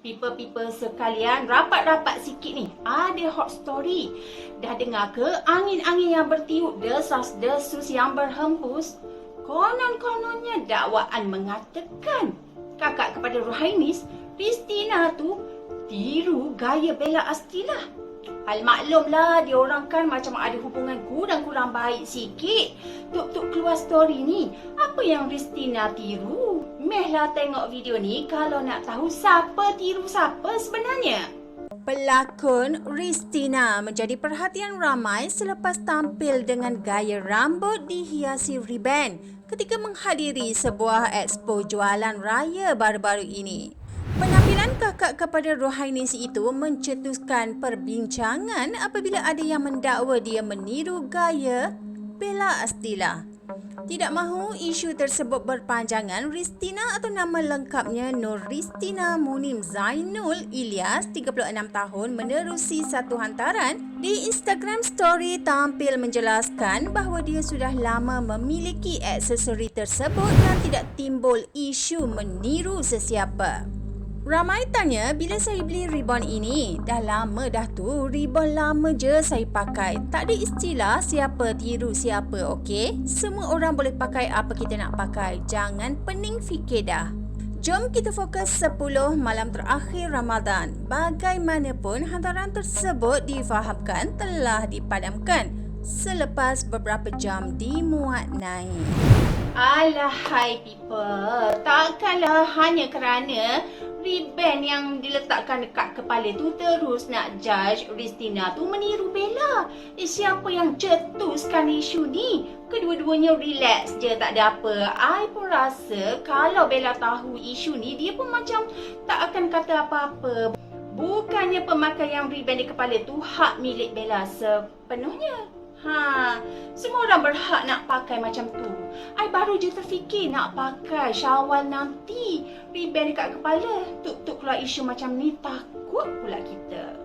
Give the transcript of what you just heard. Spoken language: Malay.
People-people sekalian, rapat-rapat sikit ni. Ada hot story. Dah dengar ke angin-angin yang bertiup, desas-desus yang berhembus? Konon-kononnya dakwaan mengatakan kakak kepada Rohainis, Christina tu tiru gaya Bella Astila. Hal maklumlah dia orang kan macam ada hubungan kurang-kurang baik sikit. Tuk-tuk keluar story ni, apa yang Christina tiru? Mehlah tengok video ni kalau nak tahu siapa tiru siapa sebenarnya. Pelakon Ristina menjadi perhatian ramai selepas tampil dengan gaya rambut dihiasi ribbon ketika menghadiri sebuah expo jualan raya baru-baru ini. Penampilan kakak kepada Rohainis itu mencetuskan perbincangan apabila ada yang mendakwa dia meniru gaya Bella Astila. Tidak mahu isu tersebut berpanjangan, Ristina atau nama lengkapnya Nur Ristina Munim Zainul Ilyas, 36 tahun, menerusi satu hantaran di Instagram story tampil menjelaskan bahawa dia sudah lama memiliki aksesori tersebut dan tidak timbul isu meniru sesiapa. Ramai tanya bila saya beli ribbon ini. Dah lama dah tu, ribbon lama je saya pakai. Tak ada istilah siapa tiru siapa, okey? Semua orang boleh pakai apa kita nak pakai. Jangan pening fikir dah. Jom kita fokus 10 malam terakhir Ramadan. Bagaimanapun hantaran tersebut difahamkan telah dipadamkan selepas beberapa jam dimuat naik. Alahai people, takkanlah hanya kerana ribbon yang diletakkan dekat kepala tu terus nak judge Ristina tu meniru Bella. Eh, siapa yang cetuskan isu ni? Kedua-duanya relax je tak ada apa. I pun rasa kalau Bella tahu isu ni dia pun macam tak akan kata apa-apa. Bukannya pemakaian ribbon di kepala tu hak milik Bella sepenuhnya. Ha, semua orang berhak nak pakai macam tu. I baru je terfikir nak pakai syawal nanti. Ribbon dekat kepala. Tuk-tuk keluar isu macam ni takut pula kita.